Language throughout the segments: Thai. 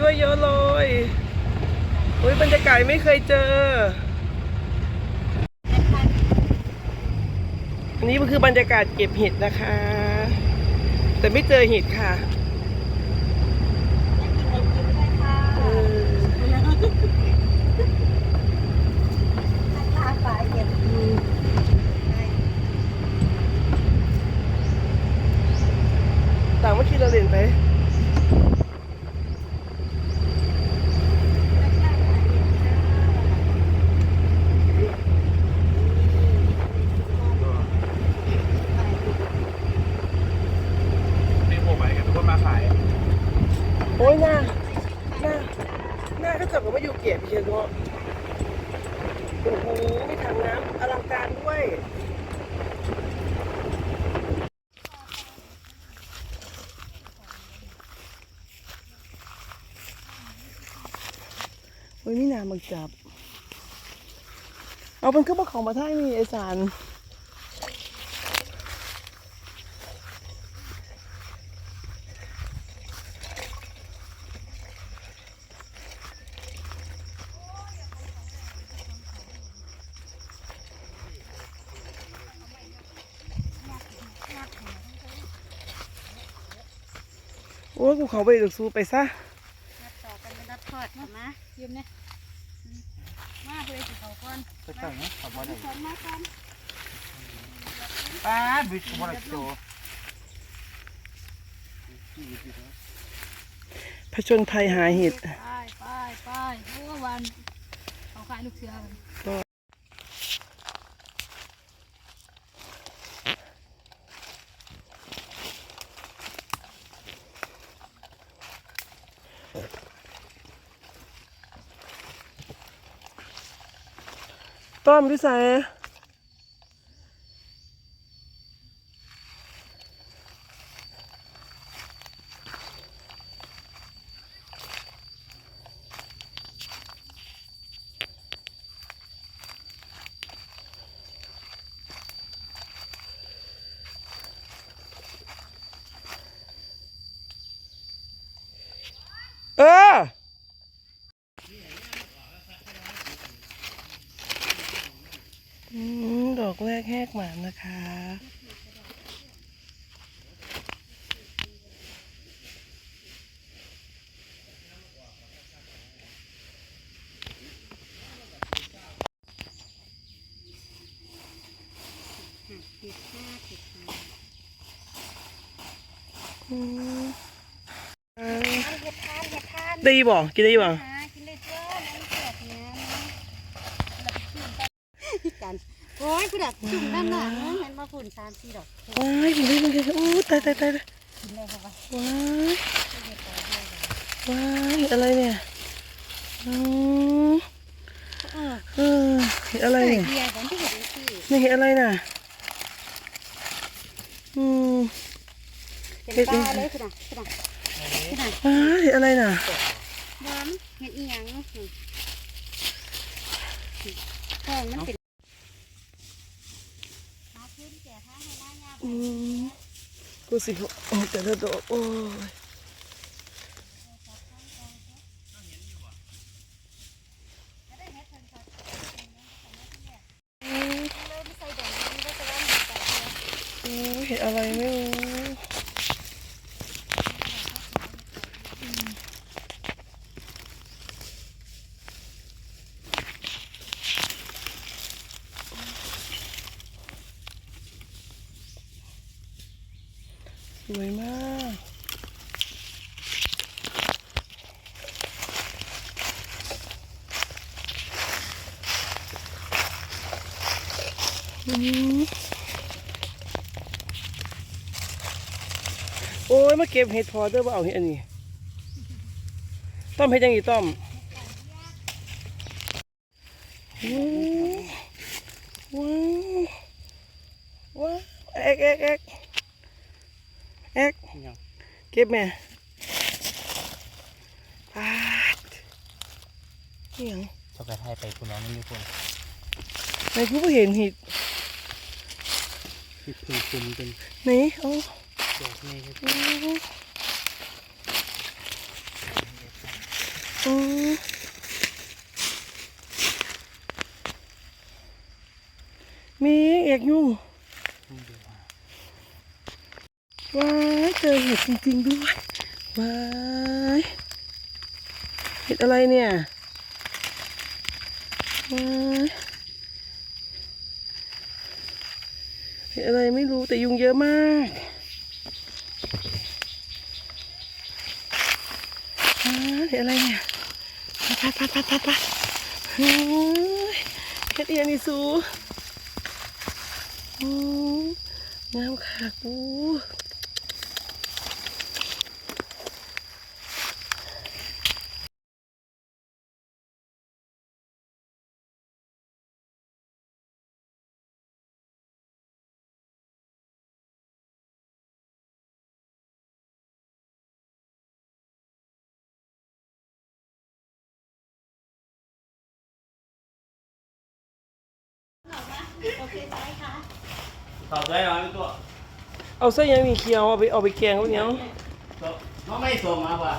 ด้วยเยอะเลยอุ้ยบรรยากาศไม่เคยเจอ อันนี้มันคือบรรยากาศเก็บเห็ดนะคะ แต่ไม่เจอเห็ดค่ะเออต่างเมื่อกี้เราเล่นไป นี่ผมไปกันทุกคนมาขาย โอ้ยหน้าหน้าหน้าก็จับกับว่าอยู่เก็บเชียวเนาะโอ้โหมีถังน้ำอลังการด้วยโอ้ยนี่นามักจับ เอาเป็นเครื่องประของมาท่ายมีไอสาร อ้ยกูเขาไปดึกซูไปซะนัดต่อกันเป็นนัดทอดเข้ามายืมเนี่ยอืมมาเลยสิเขาก่อนก็ใช่นะขับมาได้คนมาก่อนป้าบิดมาได้โจผจญภัยหาเห็ดไปไปไปโอ้วันเขาขายลูกเสือกัน ต้อมด้วยส ดอกแรกแหกหมานนะคะอืมอ่าเห็ดทานเห็ดทานได้บ่กินได้บ่หากินเลยเจ้าน้ำเสียบเนี่ยกันโอ้ยผู้ ดจุ่มด้านหลังเห็นมาฝุ่นสามสี่ดอกว้ายกินได้มันกินได้โอ้ตายตายตายกินเลยค่ะว่าว้ายว้ายอะไรเนี่ยอืมออเออเห็นอะไรเนี่ยเบียร์กันที่เห็นอะไรน่ะอืมเป็นปลาเลยคุณน่ะคุณน่ะคุณน่ะว้ายเห็นอะไรน่ะน้ำเห็ดอีหยังแห้งมันเป็นมาขึ้นแก่ท่าให้หน้ายา อืมกูสิโอ้แต่ละดอกโอ้ยเริ่มใส่ดอกนี้ก็จะเริ่มใส่เยอะโอ้ยเห็นอะไรไม่รู้ส วยมากอืมโอ้ย มาเก็บเห็ดพอเด้อว่าเอาเห็ดอันนี้ ต้อมเห็ดยังอีต้อมว้าวว้าวว้าวเอ็กเอ็กเอ็ก เอ็กเก็บแม่ปาดเหียงช็อกโกแลตให้ไปคุณน้องนี่มีคนไหนกูไม่เห็นเห็ดที่คือคุมเป็นไหนเอ้าดอกนี่โอ้อืมมีเอกยุ่ง ว้ายเจอเห็ดจริงๆด้วยว้ายเห็ดอะไรเนี่ยว้ายเห็ดอะไรไม่รู้แต่ยุงเยอะมากว้าเห็ดอะไรเนี่ยไปไปไปไปไปโอ้ยเห็ดเอียนี่สูโอ้งามค่ะกู โอเคไหมคะต่อใจหน่อยพี่ตัวเอาเส้นยังมีเคียวเอาไปเอาไปแกงเขาเนี้ยน้องไม่ส่งมาป่ะ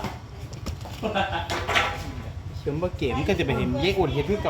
เชื่อมว่าเกมก็จะไปเห็นเยกอุ่นเห็ดพี่เก่า